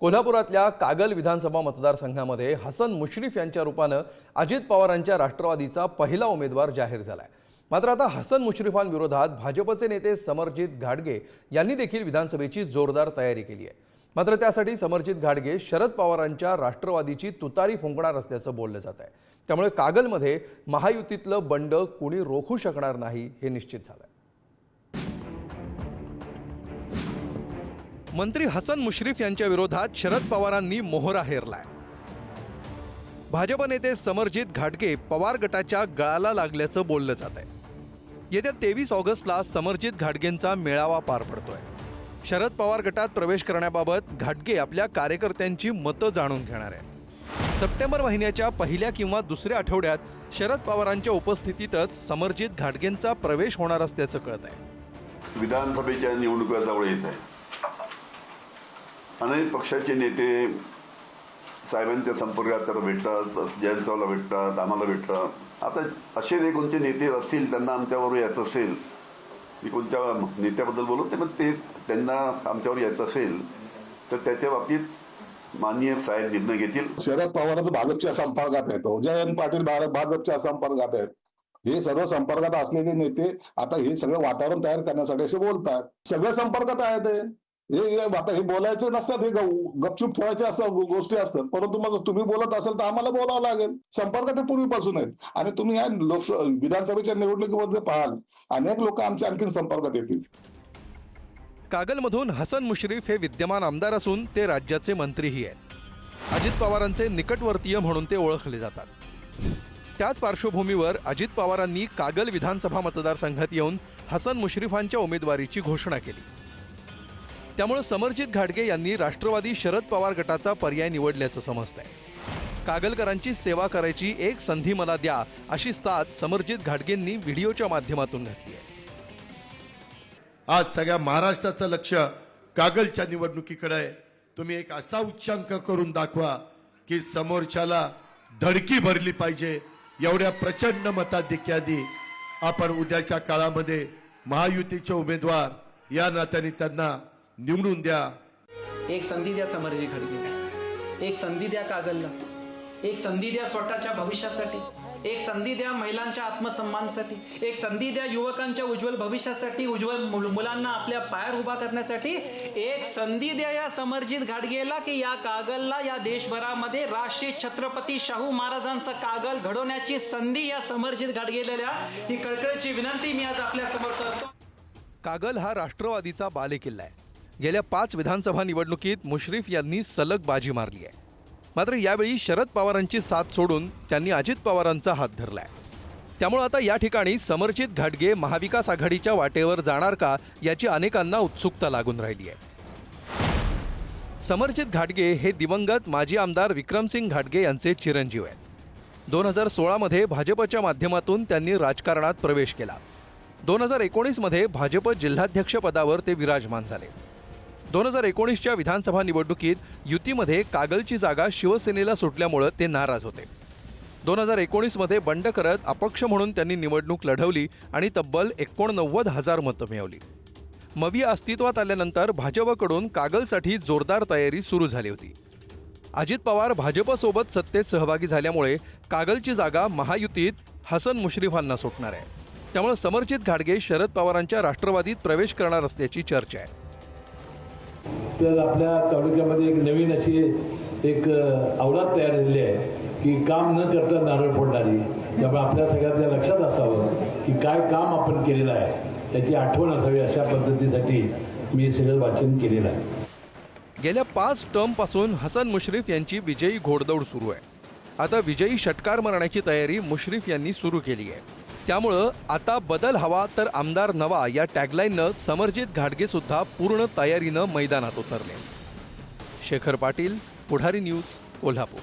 कोल्हापुरातल्या कागल विधानसभा मतदारसंघामध्ये हसन मुश्रीफ यांच्या रूपानं अजित पवारांच्या राष्ट्रवादीचा पहिला उमेदवार जाहीर झाला आहे मात्र आता हसन मुश्रीफांविरोधात भाजपचे नेते समरजित घाडगे यांनी देखील विधानसभेची जोरदार तयारी केली आहे. मात्र त्यासाठी समरजित घाडगे शरद पवारांच्या राष्ट्रवादीची तुतारी फुंकणार असल्याचं बोललं जात आहे. त्यामुळे कागलमध्ये महायुतीतलं बंड कुणी रोखू शकणार नाही हे निश्चित झालं आहे मंत्री हसन मुश्रीफ यांच्या विरोधात शरद पवारांनी मोहरा हेरलाय. भाजप नेते समरजित घाटगे पवार गटाच्या गळाला लागल्याचं बोललं जात आहे येत्या तेवीस ऑगस्टला समरजित घाटगेंचा मेळावा पार पडतोय. शरद पवार गटात प्रवेश करण्याबाबत घाटगे आपल्या कार्यकर्त्यांची मतं जाणून घेणार आहे सप्टेंबर महिन्याच्या पहिल्या किंवा दुसऱ्या आठवड्यात शरद पवारांच्या उपस्थितीतच समरजित घाटगेंचा प्रवेश होणार असल्याचं कळत आहे विधानसभेच्या निवडणुका जवळ येत आहे. अनेक पक्षाचे नेते साहेबांच्या संपर्कात तर भेटतात जयंतरावला भेटतात आम्हाला भेटतात. आता असे जे कोणते नेते असतील त्यांना आमच्यावर यायचं असेल मी कोणत्या नेत्याबद्दल बोलत नाही पण ते त्यांना आमच्यावर यायचं असेल तर त्याच्या बाबतीत माननीय साहेब निर्णय घेतील. शरद पवारच भाजपच्या संपर्कात आहेत. जयंत पाटील भाजपच्या संपर्कात आहेत. हे सर्व संपर्कात असलेले नेते आता हे सगळं वातावरण तयार करण्यासाठी असे बोलतात. सगळं संपर्कात आहेत हे. आता हे बोलायचे नसतात हे ग- गपचूप ठेवायचे असं गोष्टी असतात. परंतु मग तुम्ही बोलत असाल तर आम्हाला बोलावं लागेल. संपर्क ते पूर्वीपासून आहेत. आणि तुम्ही या लोक विधानसभेच्या निवडणुकीमध्ये पाहाल. अनेक लोक आमच्या आणखीन संपर्कात येतील. कागलमधून हसन मुश्रीफ हे विद्यमान आमदार असून ते राज्याचे मंत्रीही आहेत. अजित पवारांचे निकटवर्तीय म्हणून ते ओळखले जातात. त्याच पार्श्वभूमीवर अजित पवारांनी कागल विधानसभा मतदारसंघात येऊन हसन मुश्रीफांच्या उमेदवारीची घोषणा केली. त्यामुळे समरजित घाटगे यांनी राष्ट्रवादी शरद पवार गटाचा पर्याय निवडल्याचं समजतंय. कागलकरांची सेवा करायची एक संधी मला द्या अशी साथ समरजित घाटगेंनी व्हिडिओच्या माध्यमातून घातली आहे. आज सगळ्या महाराष्ट्राचं लक्ष कागलच्या निवडणुकीकडे आहे. तुम्ही एक असा उच्चांक करून दाखवा की समोरच्याला धडकी भरली पाहिजे. एवढ्या प्रचंड मताधिक्यादी आपण उद्याच्या काळामध्ये महायुतीचे उमेदवार या नात्याने त्यांना निवडून द्या. एक संधी द्या समरजी खडगे. एक संधी द्या कागलला. एक संधी द्या स्वतःच्या भविष्यासाठी. एक संधी द्या महिलांच्या आत्मसन्मानासाठी. एक संधी द्या युवकांच्या उज्ज्वल भविष्यासाठी उज्ज्वल मुल- मुलांना आपल्या पायावर उभा करण्यासाठी. एक संधी द्या या समरजित घाडगेला की या कागलला या देशभरामध्ये राष्ट्रीय छत्रपती शाहू महाराजांचं कागल घडवण्याची संधी या समरजित घाडगेला ही कळकळीची विनंती मी आज आपल्यासमोर करतो. कागल हा राष्ट्रवादीचा बालेकिल्ला आहे. गेल्या पाच विधानसभा निवडणुकीत मुश्रीफ यांनी सलग बाजी मारली आहे. मात्र यावेळी शरद पवारांची साथ सोडून त्यांनी अजित पवारांचा हात धरलाय. त्यामुळे आता या ठिकाणी समरजित घाटगे महाविकास आघाडीच्या वाटेवर जाणार का याची अनेकांना उत्सुकता लागून राहिली आहे. समरजित घाटगे हे दिवंगत माजी आमदार विक्रमसिंग घाटगे यांचे चिरंजीव आहेत. दोन हजार सोळामध्ये भाजपच्या माध्यमातून त्यांनी राजकारणात प्रवेश केला. दोन हजार एकोणीसमध्ये भाजप जिल्हाध्यक्षपदावर ते विराजमान झाले. दोन हजार एकोणीसच्या विधानसभा निवडणुकीत युतीमध्ये कागलची जागा शिवसेनेला सुटल्यामुळं ते नाराज होते. दोन हजार एकोणीसमध्ये बंड करत अपक्ष म्हणून त्यांनी निवडणूक लढवली आणि तब्बल एकोणनव्वद हजार मतं मिळवली. मवी अस्तित्वात आल्यानंतर भाजपकडून कागलसाठी जोरदार तयारी सुरू झाली होती. अजित पवार भाजपसोबत सत्तेत सहभागी झाल्यामुळे कागलची जागा महायुतीत हसन मुश्रीफांना सुटणार आहे. त्यामुळे समरजित घाडगे शरद पवारांच्या राष्ट्रवादीत प्रवेश करणार असल्याची चर्चा आहे. तर आपल्या तालुक्यामध्ये एक नवीन अशी एक अ, अवलाद तयार झालेली आहे की काम न करता नारळ फोडणारी. त्यामुळे आपल्या सगळ्यांना लक्षात असावं की काय काम आपण केलेलं आहे. त्याची आठवण असावी अशा पद्धतीसाठी मी सगळं वाचन केलेलं आहे. गेल्या पाच टर्मपासून हसन मुश्रीफ यांची विजयी घोडदौड सुरू आहे. आता विजयी षटकार मारण्याची तयारी मुश्रीफ यांनी सुरू केली आहे. त्यामुळं आता बदल हवा तर आमदार नवा या टॅगलाईननं समरजित घाटगे सुद्धा पूर्ण तयारीनं मैदानात उतरले. शेखर पाटील पुढारी न्यूज कोल्हापूर.